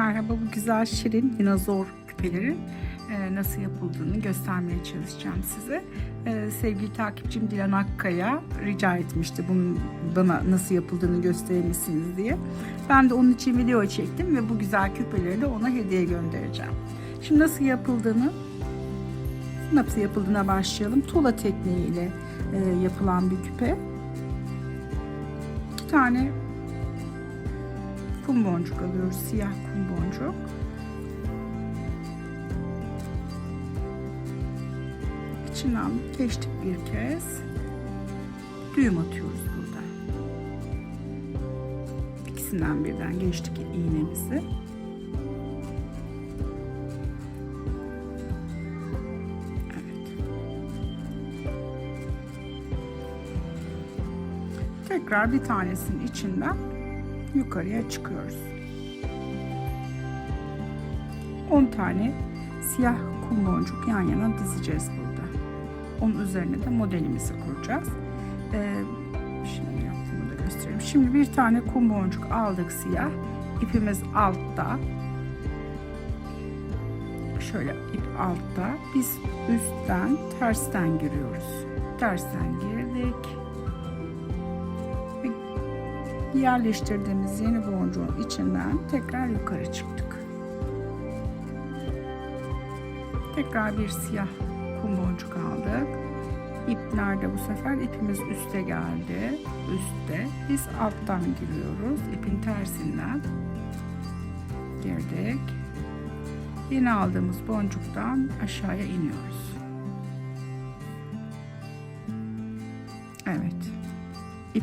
Merhaba bu güzel şirin dinozor küpelerin e, nasıl yapıldığını göstermeye çalışacağım size. E, sevgili takipçim Dilan Akkaya rica etmişti bunun bana nasıl yapıldığını gösterir diye. Ben de onun için video çektim ve bu güzel küpeleri de ona hediye göndereceğim. Şimdi nasıl yapıldığını nasıl yapıldığına başlayalım. Tuğla tekniğiyle e, yapılan bir küpe. İki tane kum boncuk alıyoruz. Siyah kum boncuk. İçinden geçtik bir kez. Düğüm atıyoruz burada. İkisinden birden geçtik iğnemizi. Tekrar bir tanesinin içinden yukarıya çıkıyoruz. 10 tane siyah kum boncuk yan yana dizeceğiz burada. Onun üzerine de modelimizi kuracağız. Ee, şimdi yaptığımı da göstereyim. Şimdi bir tane kum boncuk aldık siyah. İpimiz altta. Şöyle ip altta. Biz üstten tersten giriyoruz. Tersten girdik yerleştirdiğimiz yeni boncuğun içinden tekrar yukarı çıktık. Tekrar bir siyah kum boncuk aldık. İp nerede bu sefer? İpimiz üste geldi. Üstte. Biz alttan giriyoruz. İpin tersinden girdik. Yeni aldığımız boncuktan aşağıya iniyoruz.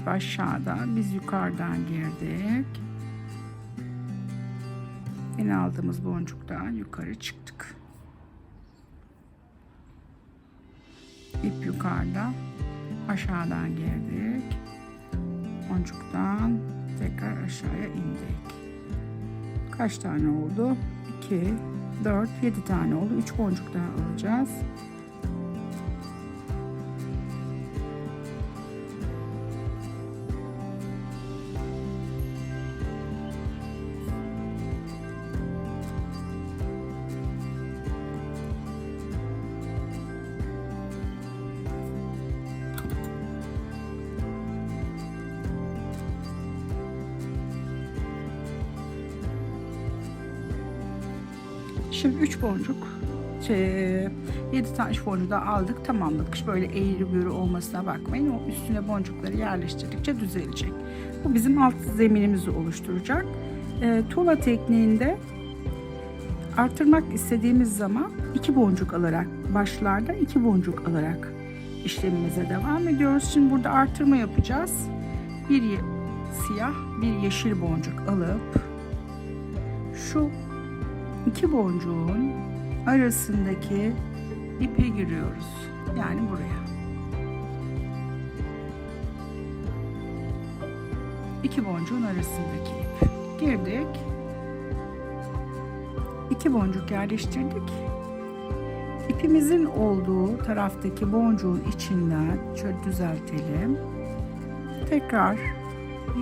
Aşağıda, biz yukarıdan girdik. Yeni aldığımız boncuktan yukarı çıktık. İp yukarıda, aşağıdan girdik. Boncuktan tekrar aşağıya indik. Kaç tane oldu? 2, 4, 7 tane oldu. 3 boncuk daha alacağız. Şimdi 3 boncuk, şey, 7 tane boncuğu da aldık, tamamladık. Böyle eğri büğrü olmasına bakmayın. O üstüne boncukları yerleştirdikçe düzelecek. Bu bizim alt zeminimizi oluşturacak. E, tuğla tekniğinde artırmak istediğimiz zaman iki boncuk alarak başlarda iki boncuk alarak işlemimize devam ediyoruz. Şimdi burada artırma yapacağız. Bir siyah, bir yeşil boncuk alıp şu iki boncuğun arasındaki ipe giriyoruz. Yani buraya. İki boncuğun arasındaki ip. Girdik. İki boncuk yerleştirdik. İpimizin olduğu taraftaki boncuğun içinden şöyle düzeltelim. Tekrar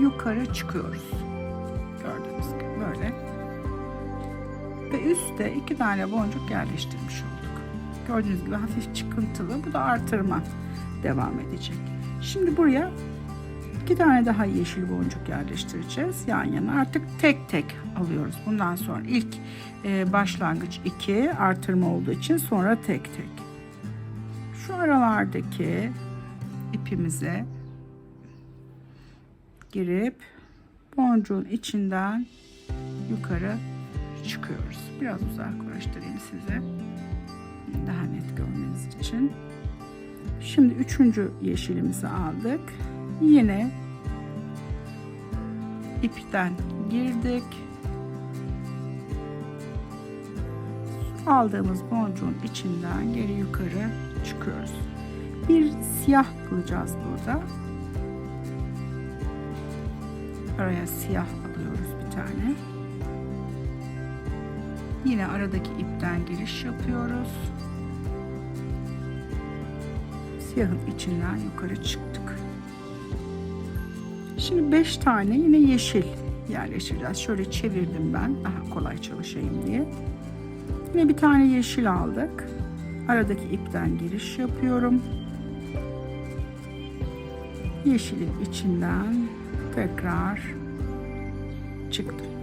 yukarı çıkıyoruz. Ve üstte iki tane boncuk yerleştirmiş olduk. Gördüğünüz gibi hafif çıkıntılı. Bu da artırma devam edecek. Şimdi buraya iki tane daha yeşil boncuk yerleştireceğiz yan yana. Artık tek tek alıyoruz. Bundan sonra ilk e, başlangıç iki artırma olduğu için sonra tek tek. Şu aralardaki ipimize girip boncuğun içinden yukarı çıkıyoruz. Biraz uzaklaştırayım size. Daha net görmeniz için. Şimdi üçüncü yeşilimizi aldık. Yine ipten girdik. Aldığımız boncuğun içinden geri yukarı çıkıyoruz. Bir siyah kılacağız burada. Araya siyah alıyoruz bir tane. Yine aradaki ipten giriş yapıyoruz. Siyahın içinden yukarı çıktık. Şimdi 5 tane yine yeşil yerleştireceğiz. Şöyle çevirdim ben daha kolay çalışayım diye. Yine bir tane yeşil aldık. Aradaki ipten giriş yapıyorum. Yeşilin içinden tekrar çıktım.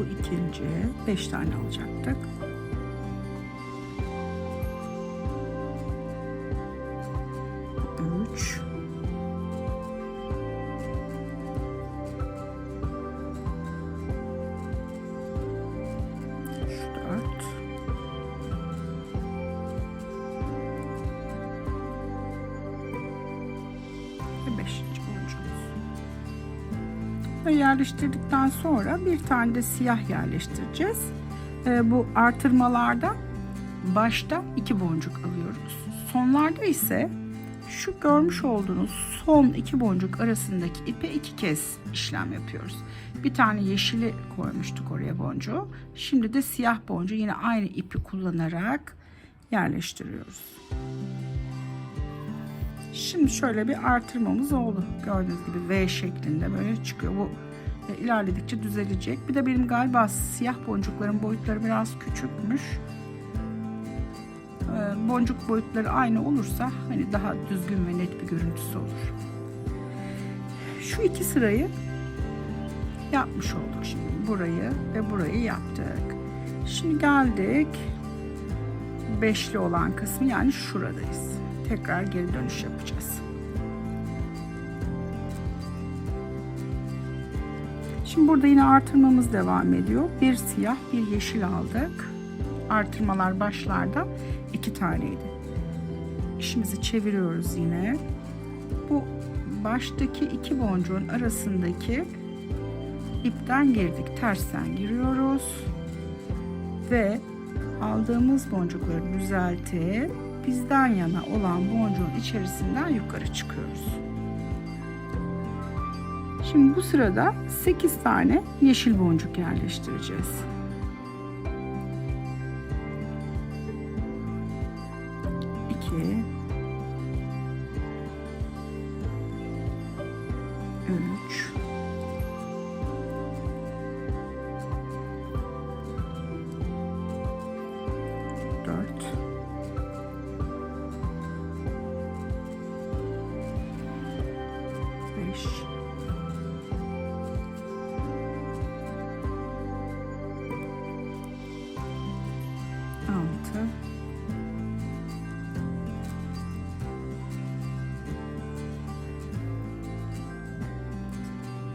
Bu ikinci. Beş tane alacaktık. Yerleştirdikten sonra bir tane de siyah yerleştireceğiz. Ee, bu artırmalarda başta iki boncuk alıyoruz. Sonlarda ise şu görmüş olduğunuz son iki boncuk arasındaki ipe iki kez işlem yapıyoruz. Bir tane yeşili koymuştuk oraya boncuğu. Şimdi de siyah boncuğu yine aynı ipi kullanarak yerleştiriyoruz. Şimdi şöyle bir artırmamız oldu. Gördüğünüz gibi V şeklinde böyle çıkıyor. Bu e, ilerledikçe düzelecek. Bir de benim galiba siyah boncukların boyutları biraz küçükmüş. E, Boncuk boyutları aynı olursa hani daha düzgün ve net bir görüntüsü olur. Şu iki sırayı yapmış olduk şimdi. Burayı ve burayı yaptık. Şimdi geldik beşli olan kısmı yani şuradayız. Tekrar geri dönüş yapacağız. Şimdi burada yine artırmamız devam ediyor. Bir siyah, bir yeşil aldık. Artırmalar başlarda iki taneydi. İşimizi çeviriyoruz yine. Bu baştaki iki boncuğun arasındaki ipten girdik. Tersten giriyoruz. Ve aldığımız boncukları düzeltip bizden yana olan boncuğun içerisinden yukarı çıkıyoruz. Şimdi bu sırada 8 tane yeşil boncuk yerleştireceğiz.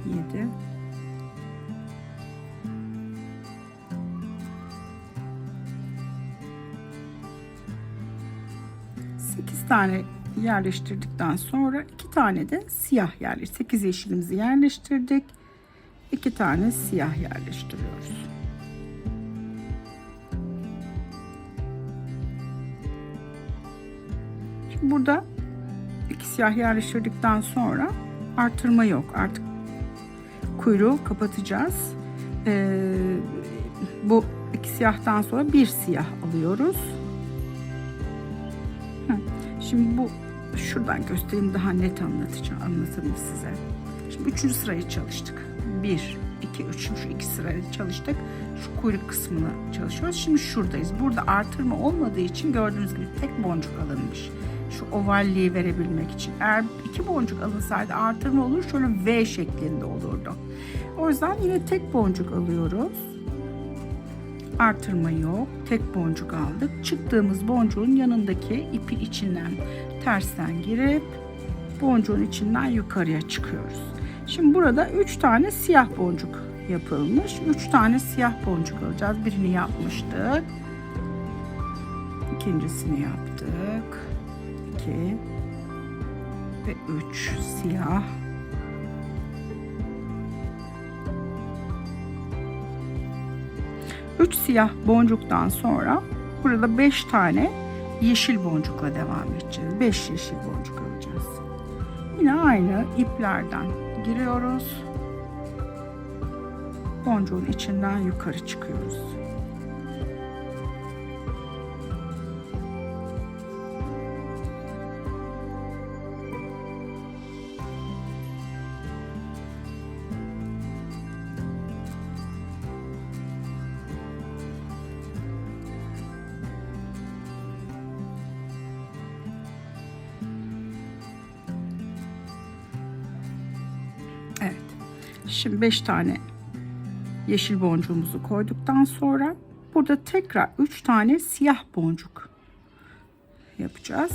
7 8 tane yerleştirdikten sonra 2 tane de siyah yerleştirdik. 8 yeşilimizi yerleştirdik. 2 tane siyah yerleştiriyoruz. Şimdi burada iki siyah yerleştirdikten sonra artırma yok. Artık kuyruğu kapatacağız. Ee, bu iki siyahtan sonra bir siyah alıyoruz. Şimdi bu şuradan göstereyim daha net anlatacağım anlatırım size. Şimdi üçüncü sırayı çalıştık. Bir, iki, üç. Şu iki sırayı çalıştık. Şu kuyruk kısmını çalışıyoruz. Şimdi şuradayız. Burada artırma olmadığı için gördüğünüz gibi tek boncuk alınmış. Şu ovalliği verebilmek için. Eğer iki boncuk alınsaydı artırma olur. Şöyle V şeklinde olurdu. O yüzden yine tek boncuk alıyoruz. Artırma yok. Tek boncuk aldık. Çıktığımız boncuğun yanındaki ipi içinden tersten girip boncuğun içinden yukarıya çıkıyoruz. Şimdi burada 3 tane siyah boncuk yapılmış. 3 tane siyah boncuk alacağız. Birini yapmıştık. İkincisini yaptık. 2 ve 3 siyah. Üç siyah boncuktan sonra burada 5 tane yeşil boncukla devam edeceğiz. 5 yeşil boncuk alacağız. Yine aynı iplerden giriyoruz. boncuğun içinden yukarı çıkıyoruz. Şimdi 5 tane yeşil boncuğumuzu koyduktan sonra burada tekrar 3 tane siyah boncuk yapacağız.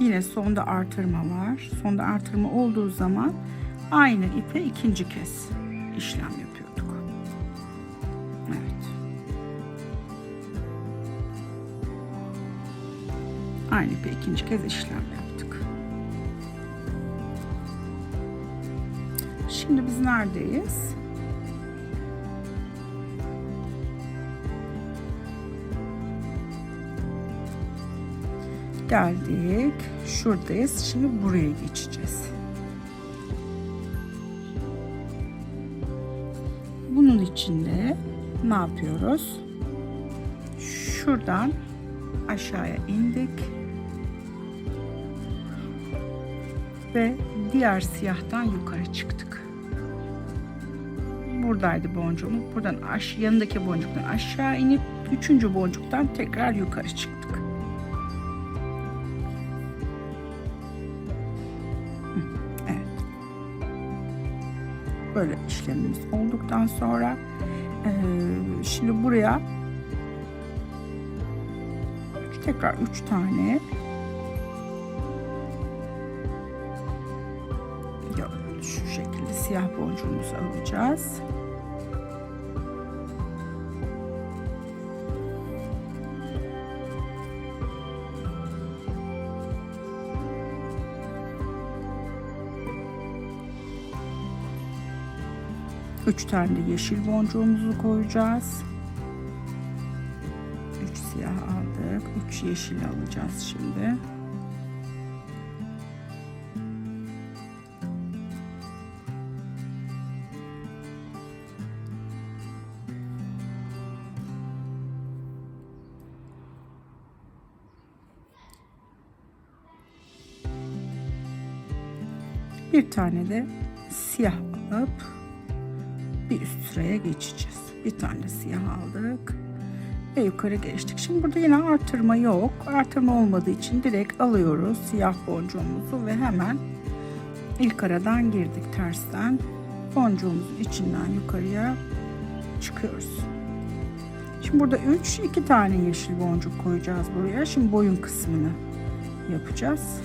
Yine sonda artırma var. Sonda artırma olduğu zaman aynı ipe ikinci kez işlem yapıyorduk. Aynı ipe ikinci kez işlem yaptık. Şimdi biz neredeyiz? Geldik. Şuradayız. Şimdi buraya geçeceğiz. Bunun içinde ne yapıyoruz? Şuradan aşağıya indik. Ve diğer siyahtan yukarı çıktık. Buradaydı boncuğumuz. Buradan aş yanındaki boncuktan aşağı inip üçüncü boncuktan tekrar yukarı çıktık. Böyle işlemimiz olduktan sonra eee, şimdi buraya tekrar üç tane siyah boncuğumuzu alacağız. Üç tane de yeşil boncuğumuzu koyacağız. Üç siyah aldık. Üç yeşil alacağız şimdi. Tane de siyah alıp bir üst sıraya geçeceğiz. Bir tane siyah aldık ve yukarı geçtik. Şimdi burada yine artırma yok. Artırma olmadığı için direkt alıyoruz siyah boncuğumuzu ve hemen ilk aradan girdik tersten. Boncuğumuzun içinden yukarıya çıkıyoruz. Şimdi burada 3 2 tane yeşil boncuk koyacağız buraya. Şimdi boyun kısmını yapacağız.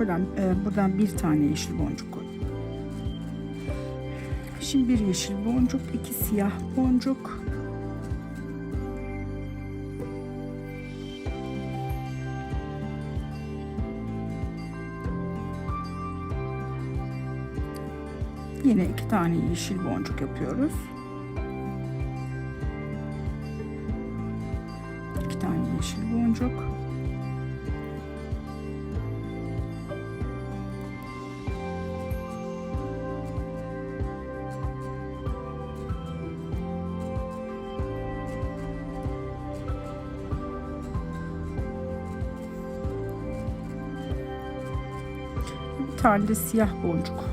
Buradan, e, buradan bir tane yeşil boncuk koy. Şimdi bir yeşil boncuk, iki siyah boncuk. Yine iki tane yeşil boncuk yapıyoruz. İki tane yeşil boncuk. Tane siyah boncuk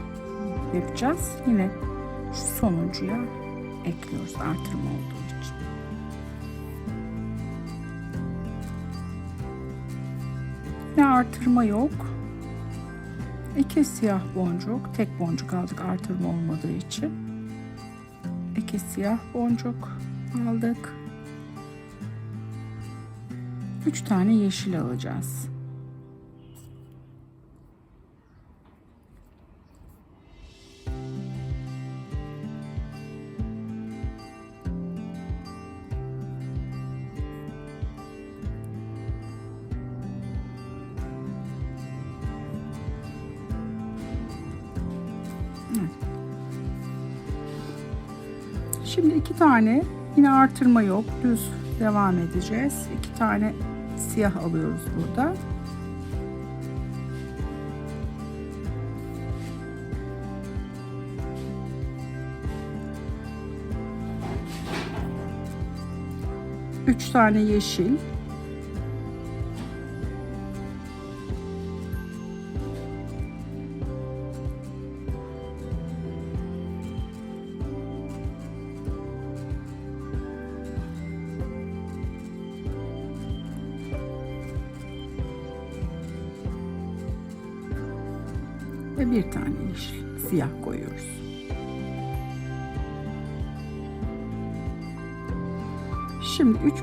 yapacağız. Yine şu sonuncuya ekliyoruz artırma olduğu için. Yine artırma yok. İki siyah boncuk, tek boncuk aldık artırma olmadığı için. İki siyah boncuk aldık. Üç tane yeşil alacağız. Şimdi iki tane yine artırma yok. Düz devam edeceğiz. İki tane siyah alıyoruz burada. Üç tane yeşil. Ve bir tane yeşil siyah koyuyoruz. Şimdi üç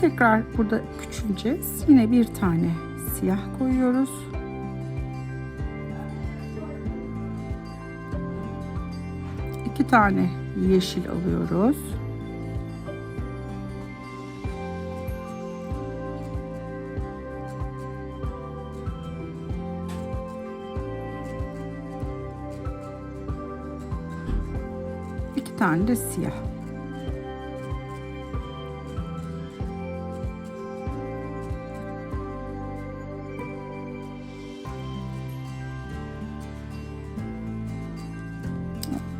tekrar burada küçüleceğiz. Yine bir tane siyah koyuyoruz. İki tane yeşil alıyoruz. Tane de siyah.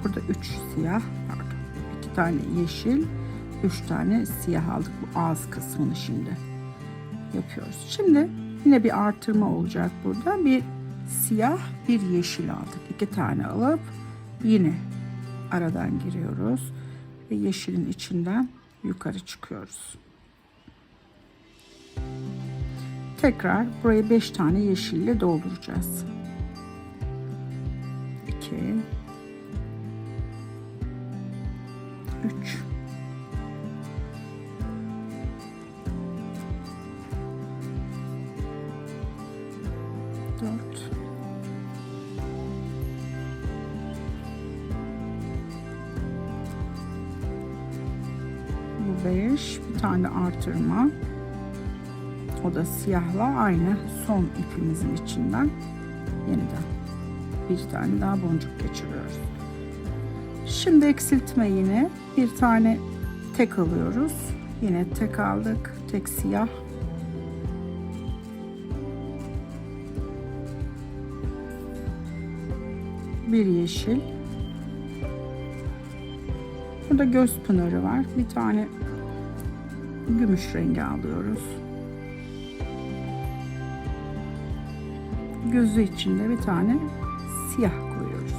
Burada üç siyah, pardon. iki tane yeşil, üç tane siyah aldık. Bu ağız kısmını şimdi yapıyoruz. Şimdi yine bir artırma olacak burada. Bir siyah, bir yeşil aldık. İki tane alıp yine aradan giriyoruz ve yeşilin içinden yukarı çıkıyoruz. Tekrar burayı 5 tane yeşille dolduracağız. 2 3 tane artırma. O da siyahla aynı son ipimizin içinden yeniden bir tane daha boncuk geçiriyoruz. Şimdi eksiltme yine bir tane tek alıyoruz. Yine tek aldık. Tek siyah. Bir yeşil. Burada göz pınarı var. Bir tane gümüş rengi alıyoruz. Gözü içinde bir tane siyah koyuyoruz.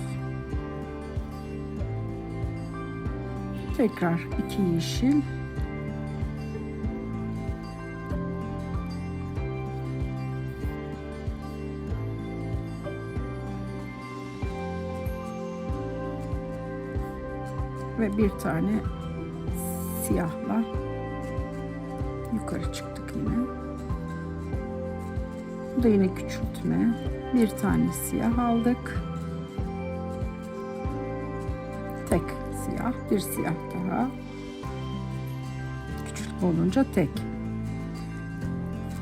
Tekrar iki yeşil. Ve bir tane siyahla yukarı çıktık yine. Bu da yine küçültme. Bir tane siyah aldık. Tek siyah, bir siyah daha. Küçültme olunca tek.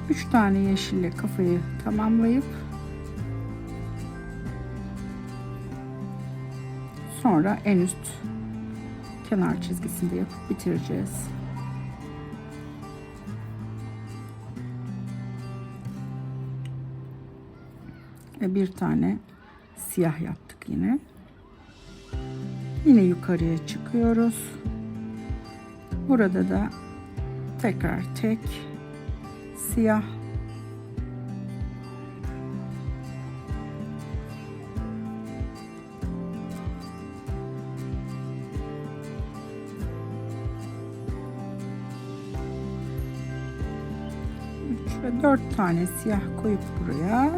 Üç tane yeşille kafayı tamamlayıp sonra en üst kenar çizgisinde yapıp bitireceğiz. Ve bir tane siyah yaptık yine. Yine yukarıya çıkıyoruz. Burada da tekrar tek siyah ve dört tane siyah koyup buraya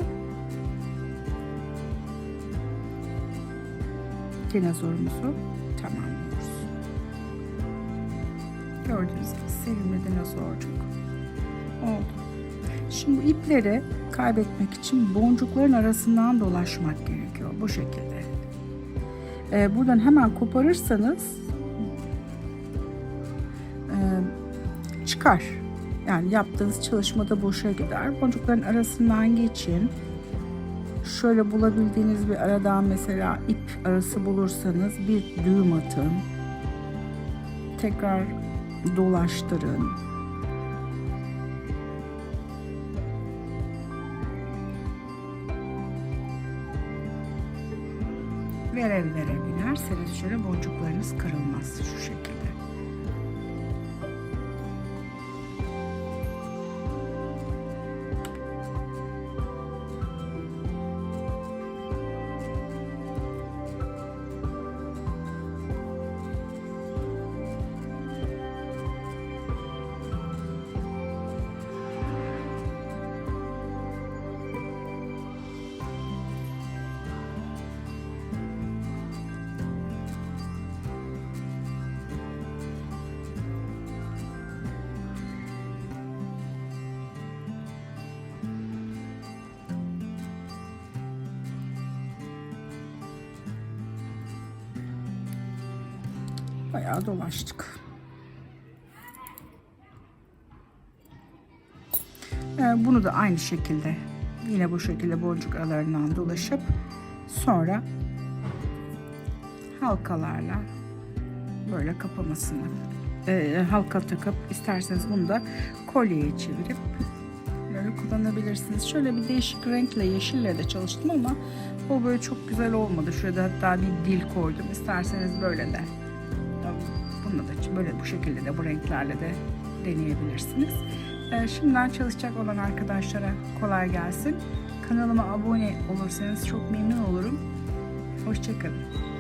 dinozorumuzu tamamlıyoruz. Gördüğünüz gibi sevimli dinozorcuk oldu. Şimdi bu ipleri kaybetmek için boncukların arasından dolaşmak gerekiyor bu şekilde. Ee, buradan hemen koparırsanız e, çıkar. Yani yaptığınız çalışmada boşa gider. Boncukların arasından geçin şöyle bulabildiğiniz bir aradan mesela ip arası bulursanız bir düğüm atın. tekrar dolaştırın. Vere vere binerseniz şöyle boncuklarınız kırılmaz şu şekilde. Bayağı dolaştık. Ee, Bunu da aynı şekilde yine bu şekilde boncuk aralarından dolaşıp sonra halkalarla böyle kapamasını e, halka takıp isterseniz bunu da kolyeye çevirip böyle kullanabilirsiniz. Şöyle bir değişik renkle yeşille de çalıştım ama o böyle çok güzel olmadı. Şurada hatta bir dil koydum. İsterseniz böyle de bunu da böyle bu şekilde de bu renklerle de deneyebilirsiniz. Ee, şimdiden çalışacak olan arkadaşlara kolay gelsin. Kanalıma abone olursanız çok memnun olurum. Hoşçakalın.